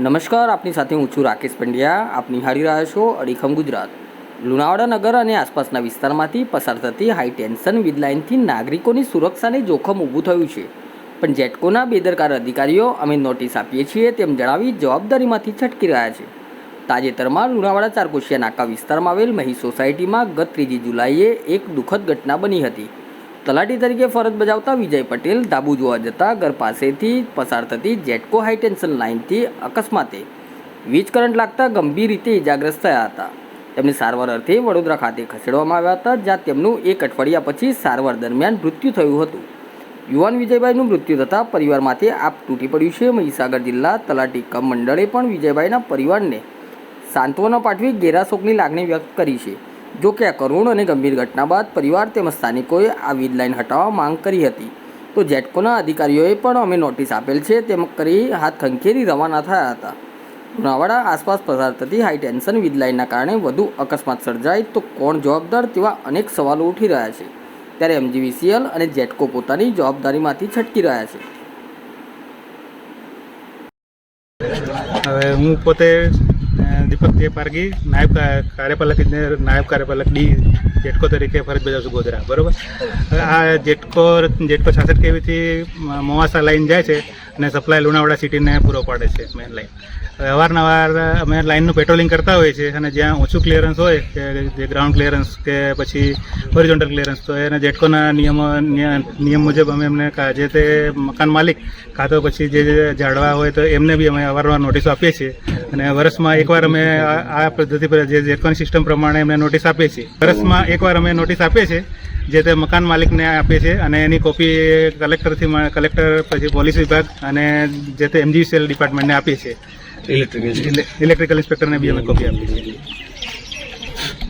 નમસ્કાર, આપની સાથે હું છું રાકેશ પંડ્યા. આપ નિહાળી રહ્યા છો અડીખમ ગુજરાત. લુણાવાડા નગર અને આસપાસના વિસ્તારમાંથી પસાર થતી હાઈ ટેન્શન વીજ નાગરિકોની સુરક્ષાને જોખમ ઊભું થયું છે. પણ જેટકોના બેદરકાર અધિકારીઓ અમે નોટિસ આપીએ છીએ તેમ જણાવી જવાબદારીમાંથી છટકી રહ્યા છે. તાજેતરમાં લુણાવાડા ચારકોશિયા નાકા વિસ્તારમાં આવેલ મહી સોસાયટીમાં ગત ત્રીજી જુલાઈએ એક દુઃખદ ઘટના બની હતી. તલાટી તરીકે ફરજ બજાવતા વિજય પટેલ ધાબુ જોવા જતા ઘર પાસેથી પસાર થતી જેટકો હાઈટેન્શન લાઇનથી અકસ્માતે વીજ કરંટ લાગતા ગંભીર રીતે ઇજાગ્રસ્ત થયા હતા. તેમને સારવાર અર્થે વડોદરા ખાતે ખસેડવામાં આવ્યા હતા, જ્યાં તેમનું એક અઠવાડિયા પછી સારવાર દરમિયાન મૃત્યુ થયું હતું. યુવાન વિજયભાઈનું મૃત્યુ થતાં પરિવારમાંથી આપ તૂટી પડ્યું છે. મહીસાગર જિલ્લા તલાટી કમ મંડળે પણ વિજયભાઈના પરિવારને સાંત્વના પાઠવી ઘેરા શોકની લાગણી વ્યક્ત કરી છે. જો કે આ કરુણ અને ગંભીર ઘટના બાદ પરિવાર તેમજ સ્થાનિકોએ આ વીજ લાઇન હટાવવા માંગ કરી હતી. તો જેટકોના અધિકારીઓએ પણ અમે નોટિસ આપેલ છે તેમ કરી હાથ ખંખેરી રવાના થયા હતા. લુણાવાડા આસપાસ પસાર થતી હાઈ ટેન્શન વીજ લાઇનના કારણે વધુ અકસ્માત સર્જાય તો કોણ જવાબદાર તેવા અનેક સવાલો ઉઠી રહ્યા છે. ત્યારે એમજીવીસીએલ અને જેટકો પોતાની જવાબદારીમાંથી છટકી રહ્યા છે. હવે હું પોતે દીપક તે પારગી નાયબ કા- કાર્યપાલક ઇજનેર નાયબ કાર્યપાલક ડી જેટકો તરીકે ફરજ બજાવશું ગોધરા, બરોબર? આ જેટકો જેટકો છાસઠ કેવીથી મોવાસા લાઈન જાય છે અને સપ્લાય લુણાવાડા સિટીને પૂરો પાડે છે મેન લાઈન અવારનવાર અમે લાઈનનું પેટ્રોલિંગ કરતા હોઈએ છીએ અને જ્યાં ઓછું ક્લિયરન્સ હોય કે જે ગ્રાઉન્ડ ક્લિયરન્સ કે પછી હોરિઝોન્ટલ ક્લિયરન્સ તો એને જેટકોના નિયમો નિય- નિયમ મુજબ અમે એમને જે તે મકાન માલિક કાં તો પછી જે જાડવા હોય તો એમને બી અમે અવારનવાર નોટિસ આપીએ છીએ. અને વર્ષમાં એકવાર અમે આ આ પદ્ધતિ પર જે જેટકોની સિસ્ટમ પ્રમાણે એમને નોટિસ આપીએ છીએ. વર્ષમાં એકવાર અમે નોટિસ આપીએ છીએ જે તે મકાન માલિકને આપીએ છીએ અને એની કોપી કલેક્ટરથી કલેક્ટર પછી પોલીસ વિભાગ અને જે તે સેલ ડિપાર્ટમેન્ટને આપીએ છીએ. ઇલેક્ટ્રિકલ ઇલેક્ટ્રિકલ ઇન્સ્પેક્ટરને બી અમે કોપી આપીએ છીએ.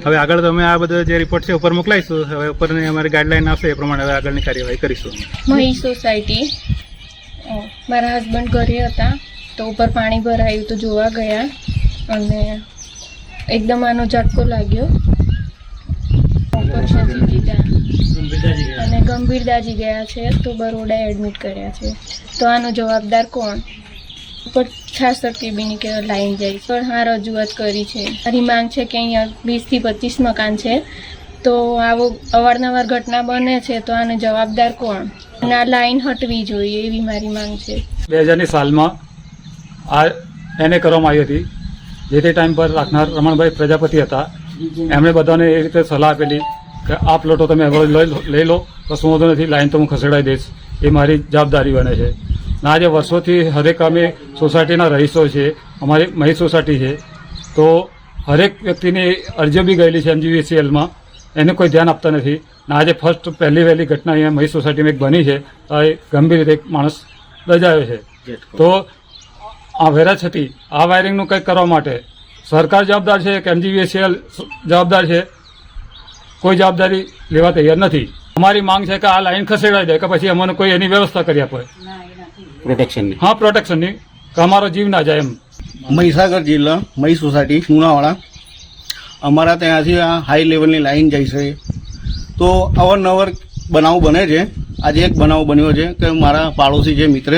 હવે આગળ તો અમે આ બધો જે રિપોર્ટ છે ઉપર મોકલાઈશું. હવે ઉપરની અમારી ગાઈડલાઈન આવશે એ પ્રમાણે હવે આગળની કાર્યવાહી કરીશું. મહી સોસાયટી. મારા હસબન્ડ ઘરે હતા તો ઉપર પાણી ભરાયું તો જોવા ગયા અને એકદમ આનો ઝટકો લાગ્યો. ઉપર જીતા અને ગંભીર દાજી ગયા છે તો બરોડા એડમિટ કર્યા છે. તો આનો જવાબદાર કોણ? ઉપર છાસઠ કેબીની કે લાઈન જાય પણ હા રજૂઆત કરી છે. મારી માંગ છે કે અહીંયા વીસથી પચીસ મકાન છે. તો આવો અવારનવાર ઘટના બને છે તો આનો જવાબદાર કોણ? અને આ લાઈન હટવી જોઈએ એવી મારી માંગ છે. બે હજારની સાલમાં આ એને કરવામાં આવી હતી. જે તે ટાઈમ પર રાખનાર રમણભાઈ પ્રજાપતિ હતા. એમણે બધાને એ રીતે સલાહ આપેલી. કે આ પ્લોટો તમે હવે લઈ લો- કશું વાંધો નથી લાઈન તો હું ખસેડાઈ દઈશ. એ મારી જવાબદારી બને છે. અને આજે વર્ષોથી હરેક અમે સોસાયટીના રહીશો છે અમારી મહી સોસાયટી છે. તો હરેક વ્યક્તિની અરજીઓ બી ગયેલી છે એમજીવીસીએલમાં એને કોઈ ધ્યાન આપતા નથી. અને આજે ફર્સ્ટ પહેલી વહેલી ઘટના અહીંયા મહી સોસાયટીમાં એક બની છે. તો એ ગંભીર રીતે એક માણસ દજાયો છે. તો આ વેરા છતી આ વાયરિંગનું કંઈક કરવા માટે સરકાર જવાબદાર છે કે એમજીવીએસીએલ જવાબદાર છે? કોઈ જવાબદારી લેવા તૈયાર નથી. અમારી માંગ છે કે આ લાઈન ખસેડાઈ દે કે પછી અમને કોઈ એની વ્યવસ્થા કરી આપે. પ્રોટેક્શનની હા પ્રોટેક્શનની કે અમારો જીવ ના જાય એમ. મહીસાગર જિલ્લા મહી સોસાયટી લુણાવાડા અમારા ત્યાંથી આ હાઈ લેવલની લાઈન જાય છે. તો અવારનવાર બનાવ બને છે. આજે એક બનાવ બન્યો છે કે મારા પાડોશી છે મિત્ર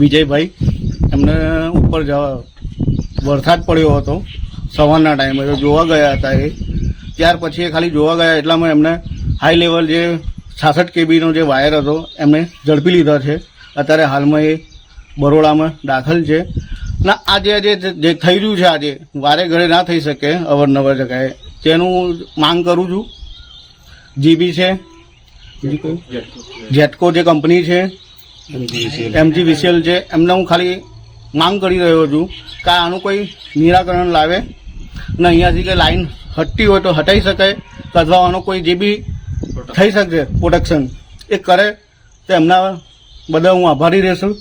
વિજયભાઈ એમને ઉપર જવા વરસાદ પડ્યો હતો. સવારના ટાઈમે તો જોવા ગયા હતા એ. ત્યાર પછી એ ખાલી જોવા ગયા એટલામાં એમને હાઈ લેવલ જે છાસઠ કેબીનો જે વાયર હતો, એમને ઝડપી લીધા છે. અત્યારે હાલમાં એ બરોડામાં દાખલ છે. ના, આજે આજે જે થઈ રહ્યું છે આજે, વારે ઘરે ના થઈ શકે અવરનવર જગાએ. તેનું માંગ કરું છું. જીબી છે. જેટકો જે કંપની છે. એમજીવીસીએલ છે. એમને હું ખાલી માંગ કરી રહ્યો છું કે આનું કોઈ નિરાકરણ લાવે. ને અહીંયાથી કે લાઈન હટતી હોય તો હટાઈ શકાય અથવા આનો કોઈ જે બી થઈ શકે પ્રોડક્શન એ કરે તો એમના બધા હું આભારી રહેશું.